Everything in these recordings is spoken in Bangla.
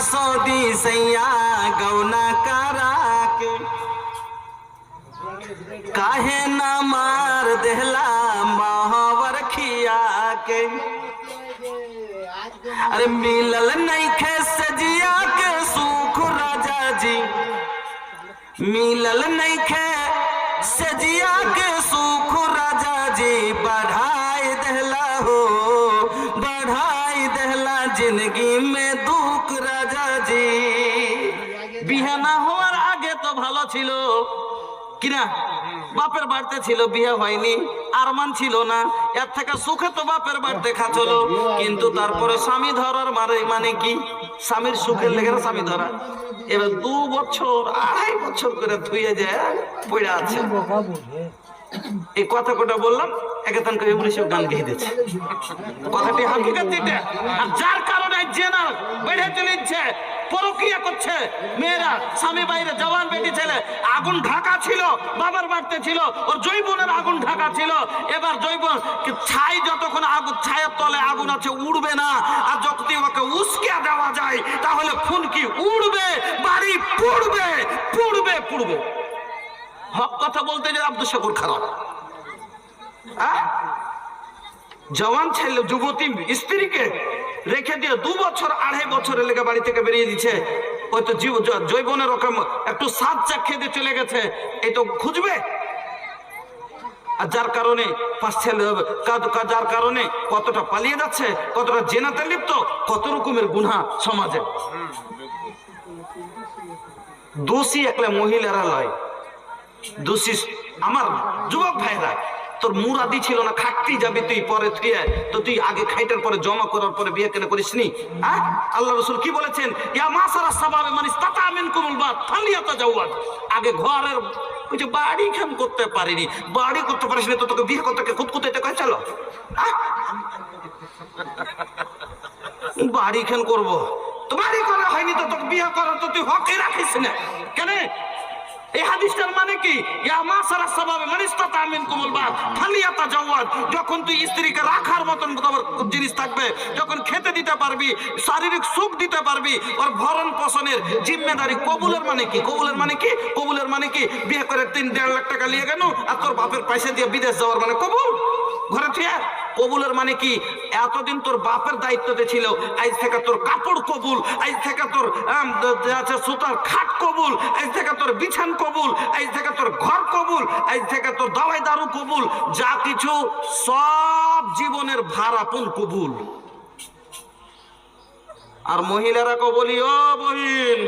सौदी सैया गौना करा के। काहे ना मार देहला महावर खिया के। अरे मिलल नहीं खे सजिया के सुख राजा जी। मिलल नहीं खे सजिया के सुख राजा जी। बढ़ाई देहला हो, बढ़ाई देहला ज़िंदगी বিহানা হওয়ার আগে তো ভালো ছিল। কিনা? বাপের বাড়িতে ছিল, বিয়ে হয়নি। আরমান ছিল না। এর থেকে সুখে তো বাপের বাড়িতে খাচ্ছিল কিন্তু তারপরে স্বামী ধরার মারে মানে কি? স্বামীর সুখের লেগে না স্বামী ধরা। এবার দু বছর, আড়াই বছর করে ধুয়ে যায় পড়ে আছে। এই কথা কটা বললাম, একে কবি সব গান গেয়ে দিচ্ছে কথাটি হাকিকাত আর যার না বেড়ে চলেছে, পরকিয়া করছে। মেয়েরা, স্বামী বাইরে জওয়ান বেটি ছেলে, আগুন ঢাকা ছিল, বাবার বাড়িতে ছিল, ওর জৈবনের আগুন ঢাকা ছিল। এবার জৈবন ছাই যতক্ষণ আগুন ছায়ের তলে আগুন আছে, উড়বে না। আর যখন ওকে উস্কে দেওয়া যায়, তাহলে ফুনকি উড়বে? বাড়ি পুড়বে পুড়বে পুড়বে। হক কথা বলতে যে আব্দুল শাকুর খারাপ? জওয়ান ছেলে, যুবতী, স্ত্রীকে রেখে দিয়ে দু বছর, আড়াই বছরের লেগে বাড়ি থেকে বেরিয়ে দিচ্ছে ওই তো জীব জ- জৈবনের রকম একটু সাত চাক খেতে চলে গেছে। এই তো খুঁজবে? আর যার কারণে যার কারণে কতটা পালিয়ে যাচ্ছে, কতটা জেনাতে লিপ্ত, কত রকমের গুণা সমাজে। দোষী একলা মহিলারা লয়। দোষী আমার যুবক ভাইরা। তোর মুরাদি ছিল না খাটতি যাবি তুই, পরে থুয়ে তো তুই আগে খাইটার পরে, জমা করার পরে বিয়ে কেন করিস নি? হ্যাঁ আল্লাহ রসুল কি বলেছেন? ইয়া মাসারা সাবাবে মানে তাতা আমিন কুমুল বাদ ফালিয়াতা যাওয়াত আগে ঘরের যে বাড়ি খাম করতে পারিনি, বাড়ি করতে পারিস তো তোকে বিয়ে করতে কুতকুতে কয়, চলো? বাড়ি খান করব। তোমারই করা হয়নি তো তোকে বিয়ে করার, তো তুই হকে রাখিস না। কেন? এই হাদিসটার মানে কি? ইয়া মাসারা সাবাবে মানিস্তাতা মিনকুমুল বাদ ফালিয়াতা জাওয়াদ। যখন তুই স্ত্রীকে রাখার মতন জিনিস থাকবে, যখন খেতে দিতে পারবি, শারীরিক সুখ দিতে পারবি, ওর ভরণ পোষণের জিম্মেদারি কবুলের মানে কি? কবুলের মানে কি? কবুলের মানে কি? বিয়ে করে তিন দেড় লাখ টাকা নিয়ে গেল আর তোর বাপের পয়সা দিয়ে বিদেশ যাওয়ার মানে কবুল? ঘরে ঠিক কবুলের মানে কি? এতদিন তোর বাপের দায়িত্বতে ছিল, আজ থেকে তোর কাপড় কবুল, আজ থেকে তোর সুতার খাট কবুল, আজ থেকে তোর বিছান কবুল, আজ থেকে তোর ঘর কবুল, আজ থেকে তোর দাওয়াই দারু কবুল, যা কিছু সব জীবনের ভাড়াপন কবুল। আর মহিলারা কবলি ও বহিন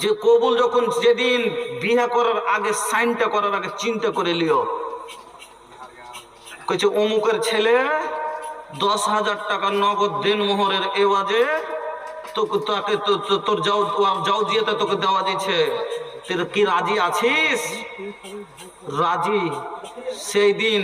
যে কবুল যখন যেদিন বিয়ে করার আগে, সাইনটা করার আগে, চিন্তা করে লিও কইছে, অমুকের ছেলে দশ হাজার টাকা নগদ দিন মোহরের এওয়াজে তোকে তোর যাও যাও দিয়ে তোকে দেওয়া দিচ্ছে তোর কি রাজি আছিস? রাজি। সেই দিন